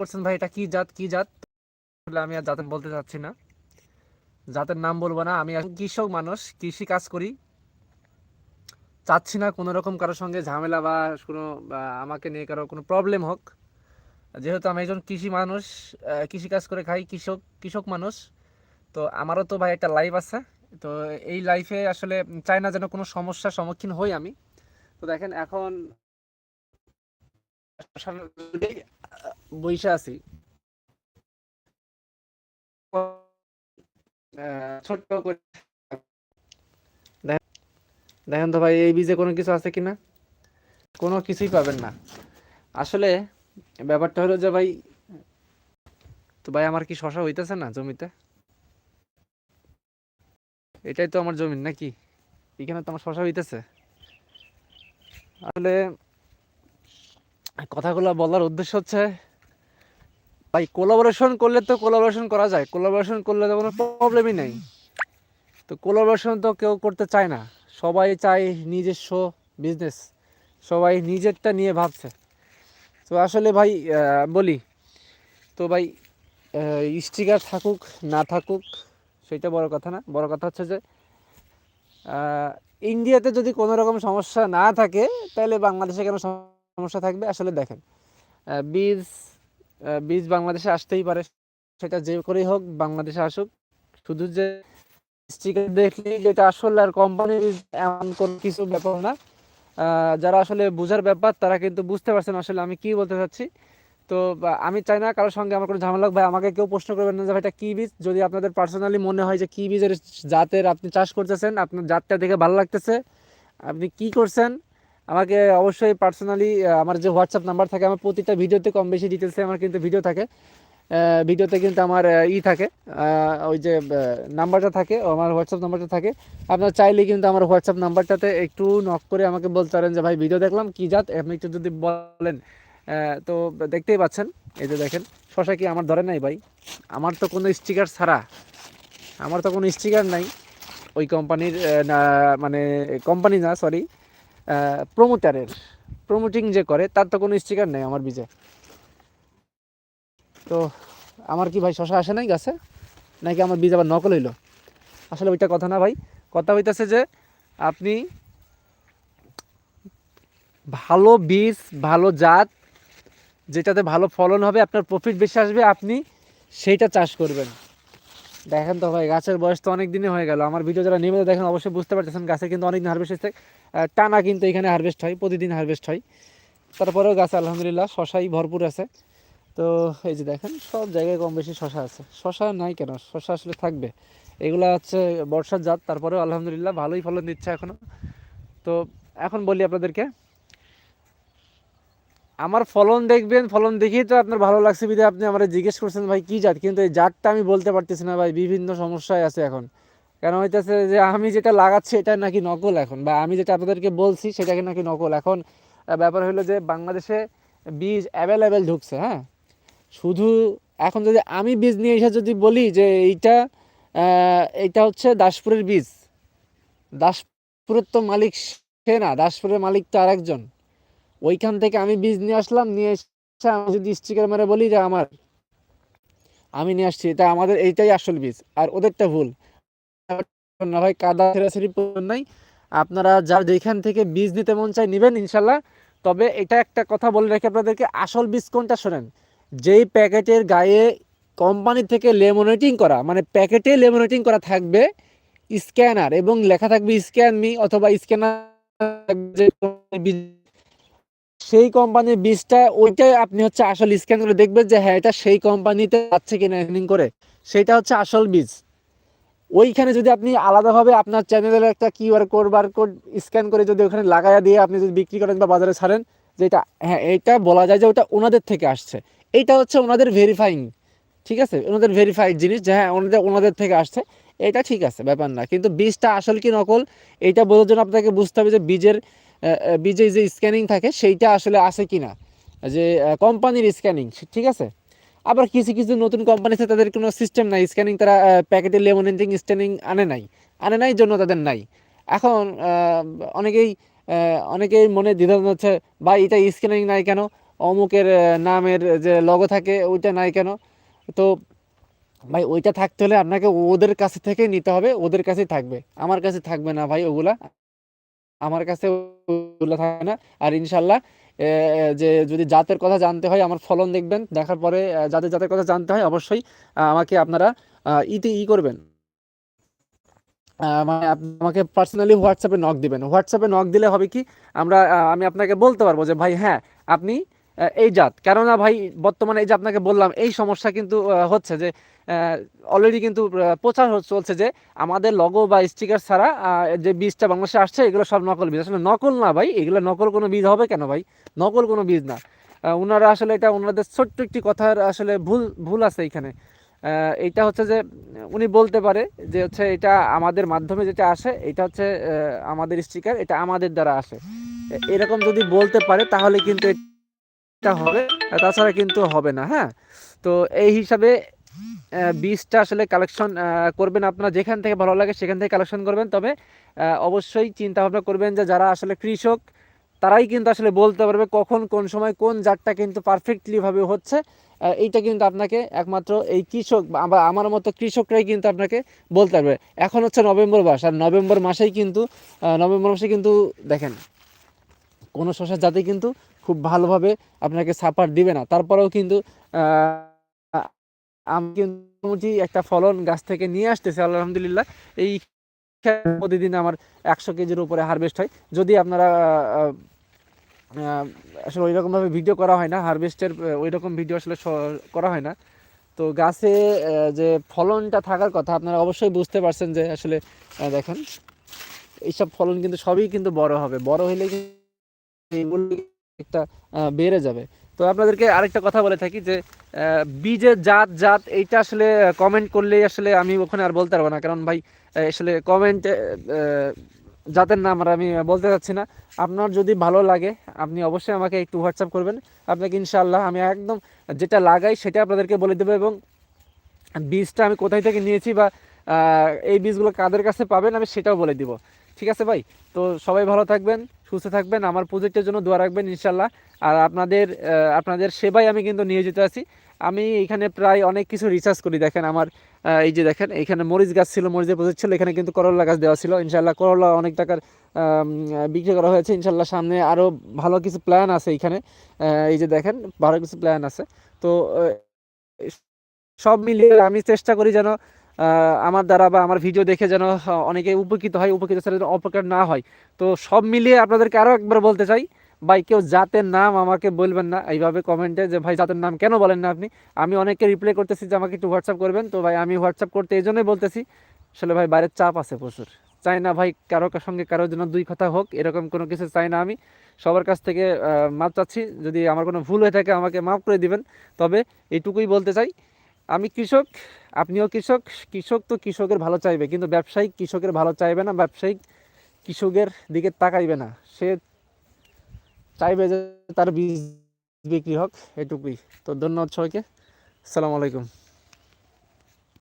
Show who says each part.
Speaker 1: করছেন ভাই, এটা কি জাত কি জাত? আসলে আমি আর জাতের বলতে চাচ্ছি না। জাতের নাম বলব না, আমি কৃষক মানুষ, কৃষি কাজ করি। চাচ্ছি না কোনো রকম কারোর সঙ্গে ঝামেলা বা কোনো আমাকে নিয়ে কারও কোনো প্রবলেম হোক। যেহেতু আমি একজন কৃষি মানুষ কৃষি কাজ করে খাই, কৃষক কৃষক মানুষ, তো আমারও তো ভাই একটা লাইফ আছে। তো এই লাইফে আসলে চাই না যেন কোনো সমস্যার সম্মুখীন হই আমি। তো দেখেন এখন বইসা আছি। ছোট্ট করে দেখেন তো ভাই, এই বীজে কোনো কিছু আছে কিনা? কোনো কিছুই পাবেন না। আসলে ব্যাপারটা হলো যে ভাই, তো ভাই আমার কি শশা হইতেছে না জমিতে? এটাই তো আমার জমি নাকি? এখানে তো আমার শশা হইতেছে। আসলে কথাগুলো বলার উদ্দেশ্য হচ্ছে ভাই কোলাবোরেশন করলে তো কোলাবোরেশন করা যায়। কোলাবোরেশন করলে তো কোনো প্রবলেমই নেই। তো কোলাবোরেশন তো কেউ করতে চায় না। সবাই চায় নিজস্ব বিজনেস সবাই নিজেরটা নিয়ে ভাবছে। তো আসলে ভাই বলি, তো ভাই স্টিকার থাকুক, না থাকুক, সেটা বড় কথা না। বড় কথা হচ্ছে যে ইন্ডিয়াতে যদি কোনো রকম সমস্যা না থাকে, তাহলে বাংলাদেশে কেন সমস্যা থাকবে? আসলে দেখেন বীজ বীজ বাংলাদেশে আসতেই পারে। সেটা যে করেই হোক, বাংলাদেশে আসুক। শুধু যে স্টিকার দেখলেই যেটা আসলে আর কোম্পানির এমন কোনো কিছু ব্যাপার না। যারা আসলে বোঝার ব্যাপার, তারা কিন্তু বুঝতে পারছেন আসলে আমি কি বলতে চাচ্ছি। তো আমি চাই না কারোর সঙ্গে আমার কোনো ঝামেলা ভাই, আমাকে কেউ প্রশ্ন করবেন না যে, ভাই, এটা কি বীজ? যদি আপনাদের পার্সোনালি মনে হয় যে, কী বীজের জাতের আপনি চাষ করতেছেন? আপনার জাতটা দেখে ভালো লাগতেছে। আপনি কি করছেন? আমাকে অবশ্যই পার্সোনালি আমার যে হোয়াটসঅ্যাপ নাম্বার থাকে, আমার প্রতিটা ভিডিওতে কম বেশি ডিটেলসে আমার কিন্তু ভিডিও থাকে। ভিডিওতে কিন্তু আমার ই থাকে। ওই যে নাম্বারটা থাকে, আমার হোয়াটসঅ্যাপ নাম্বারটা থাকে। আপনার চাইলে কিন্তু আমার হোয়াটসঅ্যাপ নাম্বারটাতে একটু নক করে আমাকে বলতে পারেন যে, ভাই ভিডিও দেখলাম, কি জাত? আপনি একটু যদি বলেন। তো দেখতেই পাচ্ছেন, এই যে দেখেন, শশা কি আমার ধরে নাই ভাই? আমার তো কোনো স্টিকার ছাড়া, আমার তো কোনো স্টিকার নাই। ওই কোম্পানির মানে কোম্পানি না সরি প্রমোটারের প্রমোটিং যে করে, তার তো কোনো স্টিকার নেই আমার বীজে তো আমার কি ভাই শশা আসে নাই গাছে? নাকি আমার বীজ আবার নকল হইল? আসলে ওইটা কথা না ভাই। কথা হইতেছে যে আপনি ভালো বীজ, ভালো জাত, যেটাতে ভালো ফলন হবে, আপনার প্রফিট বেশি আসবে, আপনি সেইটা চাষ করবেন। দেখেন তো ভাই, গাছের বয়স তো অনেক দিনই হয়ে গেল। আমার ভিডিও যারা নিয়মিত দেখেন অবশ্যই বুঝতে পারতেছেন, গাছে কিন্তু অনেক দিন হারভেস্ট হচ্ছে টানা কিন্তু এখানে হারভেস্ট হয়, প্রতিদিন হারভেস্ট হয়। তারপরেও গাছ আলহামদুলিল্লাহ শশাই ভরপুর আছে। তো এই যে দেখেন, সব জায়গায় কম বেশি শশা আছে। শশা নাই কেন? শশা আসলে থাকবে। এগুলো হচ্ছে বর্ষার জাত, তারপরেও আলহামদুলিল্লাহ ভালোই ফলন দিচ্ছে এখনও তো এখন বলি আপনাদেরকে আমার ফলন দেখবেন, ফলন দেখেই তো আপনার ভালো লাগছে বিধে আপনি আমার জিজ্ঞেস করছেন, ভাই, কি জাত? কিন্তু এই জাতটা আমি বলতে পারতেছি না, ভাই, বিভিন্ন সমস্যায় আছে এখন। কেন হইতেছে যে আমি যেটা লাগাচ্ছি এটা নাকি নকল এখন? বা আমি যেটা আপনাদেরকে বলছি সেটাকে নাকি নকল? এখন ব্যাপার হলো যে বাংলাদেশে বীজ অ্যাভেলেবেল ঢুকছে হ্যাঁ? শুধু এখন যদি আমি বীজ নিয়ে এসে যদি বলি যে এইটা এইটা হচ্ছে দাসপুরের বীজ। দাসপুরের তো মালিক সে না, দাসপুরের মালিক তো আরেকজন। ওইখান থেকে আমি বীজ নিয়ে আসলাম, নিয়ে এসে আমি যদি স্টিকার মেরে বলি যে আমার, আমি নিয়ে আসছি। এটা আমাদের এইটাই আসল বীজ, আর ওদেরটা ভুল। না ভাই, কাদা ছেড়াছেড়ি নাই। আপনারা যার যেখান থেকে বীজ নিতে মন চায় নেবেন ইনশাল্লাহ। তবে এটা একটা কথা বলে রাখি আপনাদেরকে, আসল বীজ কোনটা শোনেন? যেই প্যাকেটের গায়ে কোম্পানি থেকে লেমোনেটিং করা মানে প্যাকেটে লেমোনেটিং করা থাকবে স্ক্যানার এবং লেখা থাকবে স্ক্যান মি অথবা স্ক্যানার সেই কোম্পানির বীজটা, ওইটাই আপনি হচ্ছে আসল স্ক্যান করে দেখবেন যে হ্যাঁ এটা সেই কোম্পানিতে যাচ্ছে কিনা স্ক্যানিং করে। সেটা হচ্ছে আসল বীজ। ওইখানে যদি আপনি আলাদাভাবে আপনার চ্যানেলের একটা QR code bar code scan করে যদি ওখানে লাগাইয়া দিয়ে আপনি যদি বিক্রি করেন বা বাজারে ছাড়েন, যে এটা হ্যাঁ এটা বলা যায় যে ওটা ওনাদের থেকে আসছে। এইটা হচ্ছে ওনাদের ভেরিফাইং ঠিক আছে? ওনাদের ভেরিফাইড জিনিস যে হ্যাঁ ওনাদের ওনাদের থেকে আসছে। এটা ঠিক আছে, ব্যাপার না। কিন্তু বীজটা আসল কি নকল এইটা বোঝার জন্য আপনাকে বুঝতে হবে যে বীজের বীজে যে স্ক্যানিং থাকে, সেইটা আসলে আছে কি না যে কোম্পানির স্ক্যানিং ঠিক আছে? আবার কিছু কিছু নতুন কোম্পানি আছে, তাদের কোনো সিস্টেম নাই স্ক্যানিং তারা প্যাকেটে লেমনেটিং স্ক্যানিং আনে নাই। আনে নাই, জন্য তাদের নাই। এখন অনেকেই অনেকেই মনে দ্বিধাদ্বন্দ্ব হচ্ছে, ভাই, এটা স্ক্যানিং নাই কেন? অমুকের নামের যে লগো থাকে, ওইটা নাই কেন? তো, ভাই, ওইটা থাকতে হলে আপনাকে ওদের কাছে থেকে নিতে হবে, ওদের কাছেই থাকবে। আমার কাছে থাকবে না, ভাই, ওগুলা। আমার কাছে থাকে না। আর ইনশাল্লাহ যে যদি জাতের কথা জানতে হয়, আমার ফলন দেখবেন, দেখার পরে যাদের জাতের কথা জানতে হয়, অবশ্যই আমাকে আপনারা ইতে ই করবেন। মানে আমাকে পার্সোনালি হোয়াটসঅ্যাপে নক দিবেন। হোয়াটসঅ্যাপে নক দিলে হবে কি, আমরা আমি আপনাকে বলতে পারব যে, ভাই হ্যাঁ আপনি এই জাত। কেননা ভাই, বর্তমানে এই যে আপনাকে বললাম, এই সমস্যা কিন্তু হচ্ছে যে অলরেডি কিন্তু প্রচার চলছে যে, আমাদের লগো বা স্টিকার ছাড়া যে বীজটা বাংলাদেশে আসছে, এগুলো সব নকল বীজ। আসলে নকল না ভাই, এগুলো নকল কোনো বীজ হবে কেন ভাই? নকল কোনো বীজ না। ওনারা আসলে এটা ওনাদের ছোট্ট একটি কথার আসলে ভুল ভুল আছে এখানে। এটা হচ্ছে যে, উনি বলতে পারে যে, হচ্ছে এটা আমাদের মাধ্যমে যেটা আসে, এটা হচ্ছে আমাদের স্টিকার এটা আমাদের দ্বারা আসে। এরকম যদি বলতে পারে, তাহলে কিন্তু এটা হবে তাছাড়া কিন্তু হবে না হ্যাঁ? তো এই হিসাবে বীজটা আসলে কালেকশন করবেন আপনারা যেখান থেকে ভালো লাগে সেখান থেকে কালেকশন করবেন। তবে অবশ্যই চিন্তা ভাবনা করবেন যে যারা আসলে কৃষক, তারাই কিন্তু আসলে বলতে পারবে কখন, কোন সময়, কোন জাতটা কিন্তু পারফেক্টলিভাবে হচ্ছে। এইটা কিন্তু আপনাকে একমাত্র এই কৃষক বা আমার মতো কৃষকরাই কিন্তু আপনাকে বলতে পারবে। এখন হচ্ছে নভেম্বর মাস, আর নভেম্বর মাসেই কিন্তু নভেম্বর মাসে কিন্তু দেখেন, কোনো শশার জাতি কিন্তু খুব ভালোভাবে আপনাকে সাপার দিবে না। তারপরেও কিন্তু আমি কিন্তু একটা ফলন গাছ থেকে নিয়ে আসতেছি, আলহামদুলিল্লাহ। এই প্রতিদিন আমার একশো কেজির উপরে হারভেস্ট হয়। যদি আপনারা আসলে ওই রকমভাবে ভিডিও করা হয় না হারভেস্টের ওই রকম ভিডিও আসলে করা হয় না। তো গাছে যে ফলনটা থাকার কথা, আপনারা অবশ্যই বুঝতে পারছেন যে আসলে দেখেন, এইসব ফলন কিন্তু সবই কিন্তু বড় হবে। বড় হলে একটা বেড়ে যাবে। তো আপনাদেরকে আরেকটা কথা বলে থাকি যে বীজের জাত জাত, এইটা আসলে কমেন্ট করলেই আসলে আমি ওখানে আর বলতে পারব না। কারণ ভাই আসলে কমেন্টে জাতের নাম আর আমি বলতে চাচ্ছি না। আপনার যদি ভালো লাগে, আপনি অবশ্যই আমাকে একটু হোয়াটসঅ্যাপ করবেন। আপনাকে ইনশাআল্লাহ আমি একদম যেটা লাগাই সেটা আপনাদেরকে বলে দেবো এবং বীজটা আমি কোথায় থেকে নিয়েছি বা এই বীজগুলো কাদের কাছে পাবেন আমি সেটাও বলে দিব। ঠিক আছে ভাই? তো সবাই ভালো থাকবেন, সুস্থ থাকবেন, আমার প্রজেক্টের জন্য দোয়া রাখবেন ইনশাল্লাহ আর আপনাদের আপনাদের সেবাই আমি কিন্তু নিয়োজিত আছি। আমি এখানে প্রায় অনেক কিছু রিসার্চ করি, দেখেন আমার এই যে দেখেন, এখানে মরিচ গাছ ছিল মরিচের প্রজেক্ট ছিল, এখানে কিন্তু করলা গাছ দেওয়া ছিল। ইনশাল্লাহ করলা অনেক টাকার বিক্রি করা হয়েছে। ইনশাল্লাহ সামনে আরও ভালো কিছু প্ল্যান আছে এখানে। এই যে দেখেন, ভালো কিছু প্ল্যান আছে। তো সব মিলিয়ে আমি চেষ্টা করি যেন আমার দ্বারা বা আমার ভিডিও দেখে যেন অনেকে উপকৃত হয়, উপকৃত ছাড়া যেন অপকার না হয়। তো সব মিলিয়ে আপনাদেরকে আরও একবার বলতে চাই, ভাই, কেউ জাতের নাম আমাকে বলবেন না, এইভাবে কমেন্টে যে, ভাই, জাতের নাম কেন বলেন না আপনি? আমি অনেককে রিপ্লাই করতেছি যে, আমাকে একটু হোয়াটসঅ্যাপ করবেন। তো ভাই, আমি হোয়াটসঅ্যাপ করতে এই জন্যই বলতেছি, আসলে ভাই, বাইরের চাপ আছে প্রচুর। চাই না ভাই, কারও সঙ্গে কারোর জন্য দুই কথা হোক, এরকম কোনো কিছু চাই না আমি। সবার কাছ থেকে মাপ চাচ্ছি, যদি আমার কোনো ভুল হয়ে থাকে আমাকে মাফ করে দিবেন। তবে এইটুকুই বলতে চাই আমি কৃষক, আপনিও কৃষক কৃষক তো কৃষকের ভালো চাইবে, কিন্তু ব্যবসায়িক কৃষকের ভালো চাইবে না, ব্যবসায়িক কৃষকের দিকে তাকাইবে না। সে চাইবে যে তার বীজ বিক্রি হোক, এটুকুই। তো ধন্যবাদ সবাইকে। আসসালামু আলাইকুম।